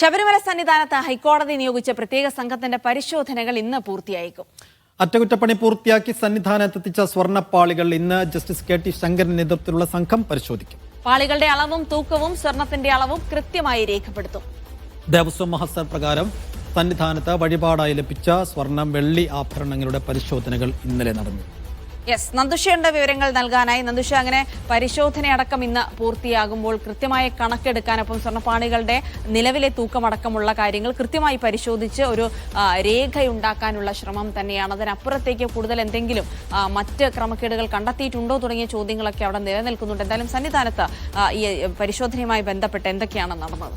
ശബരിമല സന്നിധാനത്ത് ഹൈക്കോടതി നിയോഗിച്ച പ്രത്യേക സംഘത്തിന്റെ പരിശോധനകൾ ഇന്ന് പൂർത്തിയായേക്കും. അറ്റകുറ്റപ്പണി പൂർത്തിയാക്കി സന്നിധാനത്തെത്തിച്ച സ്വർണപ്പാളികൾ ഇന്ന് ജസ്റ്റിസ് കെ ടി ശങ്കരൻ നേതൃത്വത്തിലുള്ള സംഘം പരിശോധിക്കും. പാളികളുടെ അളവും തൂക്കവും സ്വർണത്തിന്റെ അളവും കൃത്യമായി രേഖപ്പെടുത്തും. ദേവസ്വം മഹസർ പ്രകാരം സന്നിധാനത്ത് വഴിപാടായി ലഭിച്ച സ്വർണം വെള്ളി ആഭരണങ്ങളുടെ പരിശോധനകൾ ഇന്നലെ നടന്നു. യെസ് നന്ദുഷയുടെ വിവരങ്ങൾ നൽകാനായി. നന്ദുഷ അങ്ങനെ പരിശോധനയടക്കം ഇന്ന് പൂർത്തിയാകുമ്പോൾ കൃത്യമായ കണക്കെടുക്കാനൊപ്പം സ്വർണപ്പാണികളുടെ നിലവിലെ തൂക്കമടക്കമുള്ള കാര്യങ്ങൾ കൃത്യമായി പരിശോധിച്ച് ഒരു രേഖയുണ്ടാക്കാനുള്ള ശ്രമം തന്നെയാണ്. അതിനപ്പുറത്തേക്ക് കൂടുതൽ എന്തെങ്കിലും മറ്റ് ക്രമക്കേടുകൾ കണ്ടെത്തിയിട്ടുണ്ടോ തുടങ്ങിയ ചോദ്യങ്ങളൊക്കെ അവിടെ നിലനിൽക്കുന്നുണ്ട്. എന്തായാലും സന്നിധാനത്ത് ഈ പരിശോധനയുമായി ബന്ധപ്പെട്ട് എന്തൊക്കെയാണ് നടന്നത്?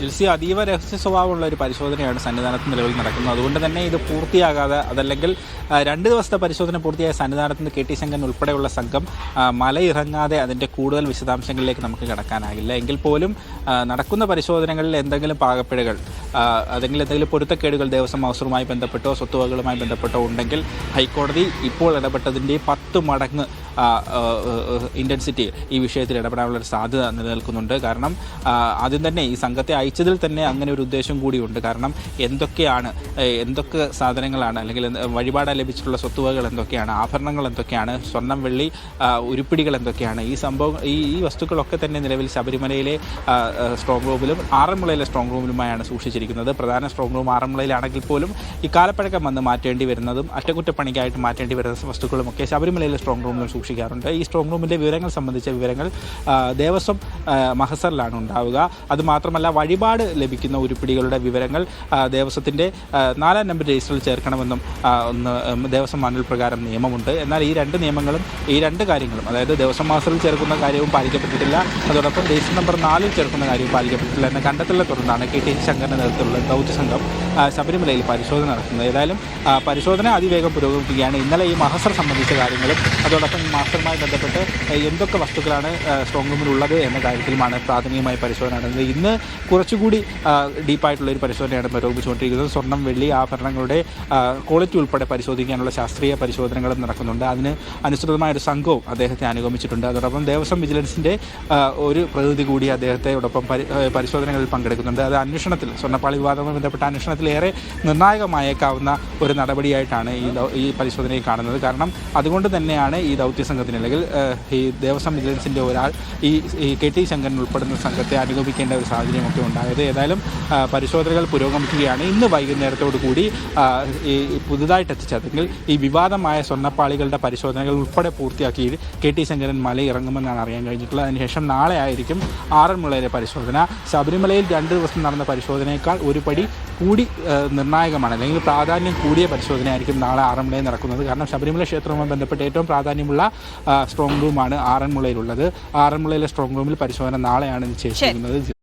ജിൽസി അതീവ രഹസ്യ സ്വഭാവമുള്ള ഒരു പരിശോധനയാണ് സന്നിധാനത്ത് നിലവിൽ നടക്കുന്നത്. അതുകൊണ്ട് തന്നെ ഇത് പൂർത്തിയാകാതെ അതല്ലെങ്കിൽ രണ്ട് ദിവസത്തെ പരിശോധന പൂർത്തിയായ സന്നിധാനത്ത് കെ ടി ശങ്കൻ ഉൾപ്പെടെയുള്ള സംഘം മലയിറങ്ങാതെ അതിന്റെ കൂടുതൽ വിശദാംശങ്ങളിലേക്ക് നമുക്ക് കടക്കാനാകില്ല. എങ്കിൽ പോലും നടക്കുന്ന പരിശോധനകളിൽ എന്തെങ്കിലും പാകപ്പിഴകൾ അല്ലെങ്കിൽ എന്തെങ്കിലും പൊരുത്തക്കേടുകൾ ദേവസ്വം ഹൗസറുമായി ബന്ധപ്പെട്ടോ സ്വത്തുവകകളുമായി ബന്ധപ്പെട്ടോ ഉണ്ടെങ്കിൽ ഹൈക്കോടതി ഇപ്പോൾ ഇടപെട്ടതിന്റെ പത്ത് മടങ്ങ് ഇന്റൻസിറ്റി ഈ വിഷയത്തിൽ ഇടപെടാനുള്ള സാധ്യത നിലനിൽക്കുന്നുണ്ട്. കാരണം ആദ്യം തന്നെ ഈ സംഘത്തെ അയച്ചതിൽ തന്നെ അങ്ങനെ ഒരു ഉദ്ദേശം കൂടിയുണ്ട്. കാരണം എന്തൊക്കെയാണ് എന്തൊക്കെ സാധനങ്ങളാണ് അല്ലെങ്കിൽ എന്ത് വഴിപാടായി ലഭിച്ചിട്ടുള്ള സ്വത്തുവകകൾ എന്തൊക്കെയാണ് ആഭരണങ്ങൾ എന്തൊക്കെയാണ് സ്വർണം വെള്ളി ഉരുപ്പിടികൾ എന്തൊക്കെയാണ് ഈ സംഭവം ഈ ഈ വസ്തുക്കളൊക്കെ തന്നെ നിലവിൽ ശബരിമലയിലെ സ്ട്രോങ് റൂമിലും ആറന്മുളയിലെ സ്ട്രോങ് റൂമിലുമായാണ് സൂക്ഷിച്ചിരിക്കുന്നത്. പ്രധാന സ്ട്രോങ് റൂം ആറന്മുളയിലാണെങ്കിൽ പോലും ഈ കാലപ്പഴക്കം വന്ന് മാറ്റേണ്ടി വരുന്നതും അറ്റകുറ്റപ്പണിക്കായിട്ട് മാറ്റേണ്ടി വരുന്ന വസ്തുക്കളുമൊക്കെ ശബരിമലയിലെ സ്ട്രോങ് റൂമിലും സൂക്ഷിക്കാറുണ്ട് ഈ സ്ട്രോങ് റൂമിന്റെ വിവരങ്ങൾ സംബന്ധിച്ച വിവരങ്ങൾ ദേവസ്വം മഹസറിലാണ് ഉണ്ടാവുക. അതുമാത്രമല്ല വഴിപാട് ലഭിക്കുന്ന ഉരുപ്പിടികളുടെ വിവരങ്ങൾ ദേവസ്വത്തിന്റെ നാലാം നമ്പർ രജിസ്റ്ററിൽ ചേർക്കണമെന്നും ഒന്ന് ദേവസ്വം മാനുവൽ പ്രകാരം നിയമമുണ്ട്. എന്നാൽ ഈ രണ്ട് നിയമങ്ങളും ഈ രണ്ട് കാര്യങ്ങളും അതായത് ദേവസ്വം മാസത്തിൽ ചേർക്കുന്ന കാര്യവും പാലിക്കപ്പെട്ടിട്ടില്ല അതോടൊപ്പം രജിസ്റ്റർ നമ്പർ നാലിൽ ചേർക്കുന്ന കാര്യവും പാലിക്കപ്പെട്ടിട്ടില്ല എന്ന കണ്ടെത്തലിനെ തുടർന്നാണ് കെ ടി ശങ്കറിന്റെ നേതൃത്വത്തിലുള്ള ദൗത്യ സംഘം ശബരിമലയിൽ പരിശോധന നടത്തുന്നത്. ഏതായാലും പരിശോധന അതിവേഗം പുരോഗമിക്കുകയാണ്. ഇന്നലെ ഈ മഹസർ സംബന്ധിച്ച കാര്യങ്ങളും അതോടൊപ്പം മാസ്റ്ററുമായി ബന്ധപ്പെട്ട് എന്തൊക്കെ വസ്തുക്കളാണ് സ്ട്രോങ് റൂമിലുള്ളത് എന്ന കാര്യത്തിലുമാണ് പ്രാഥമികമായി പരിശോധന നടന്നത്. ഇന്ന് കുറച്ചുകൂടി ഡീപ്പായിട്ടുള്ള ഒരു പരിശോധനയാണ് പുരോഗമിച്ചുകൊണ്ടിരിക്കുന്നത് സ്വർണം വെള്ളി ആഭരണങ്ങളുടെ ക്വാളിറ്റി ഉൾപ്പെടെ പരിശോധിക്കാനുള്ള ശാസ്ത്രീയ പരിശോധനകളും നടക്കുന്നുണ്ട്. അതിന് അനുസൃതമായ ഒരു സംഘവും അദ്ദേഹത്തെ അനുഗമിച്ചിട്ടുണ്ട്. അതോടൊപ്പം ദേവസ്വം വിജിലൻസിന്റെ ഒരു പ്രതിനിധി കൂടി ആ, പരിശോധനകളിൽ പങ്കെടുക്കുന്നുണ്ട്. അത് അന്വേഷണത്തിൽ സ്വർണപ്പാളി വിവാദവുമായി ബന്ധപ്പെട്ട അന്വേഷണത്തിൽ ഏറെ നിർണായകമായേക്കാവുന്ന ഒരു നടപടിയായിട്ടാണ് ഈ ഈ പരിശോധനയെ കാണുന്നത്. കാരണം അതുകൊണ്ട് തന്നെയാണ് ഈ ദൗത്യ സംഘത്തിന് അല്ലെങ്കിൽ ഈ ദേവസ്വം വിജിലൻസിന്റെ ഒരാൾ ഈ കെ ടി ശങ്കരൻ ഉൾപ്പെടുന്ന സംഘത്തെ അനുഗമിക്കേണ്ട ഒരു സാഹചര്യമൊക്കെ ഉണ്ടായത്. ഏതായാലും പരിശോധനകൾ പുരോഗമിക്കുകയാണ്. ഇന്ന് വൈകുന്നേരത്തോടു കൂടി ഈ പുതുതായിട്ട് എത്തിച്ചതെങ്കിൽ ഈ വിവാദമായ സ്വർണപ്പാളികളുടെ പരിശോധനകൾ ഉൾപ്പെടെ പൂർത്തിയാക്കി കെ ടി ശങ്കരൻ മല ഇറങ്ങുമെന്നാണ് അറിയാൻ കഴിഞ്ഞിട്ടുള്ളത്. അതിനുശേഷം നാളെ ആയിരിക്കും ആറന്മുളയിലെ പരിശോധന. ശബരിമലയിൽ രണ്ട് ദിവസം നടന്ന പരിശോധനയേക്കാൾ ഒരു പടി കൂടി നിർണായകമാണ്. അല്ലെങ്കിൽ പ്രാധാന്യം കൂടിയ പരിശോധനയായിരിക്കും നാളെ ആറന്മുളയിൽ നടക്കുന്നത്. കാരണം ശബരിമല ക്ഷേത്രവുമായി ബന്ധപ്പെട്ട് ഏറ്റവും പ്രാധാന്യമുള്ള സ്ട്രോങ് റൂമാണ് ആറന്മുളയിലുള്ളത്. ആറന്മുളയിലെ സ്ട്രോങ് റൂമിൽ പരിശോധന നാളെയാണ് നിശ്ചയിച്ചിരിക്കുന്നത്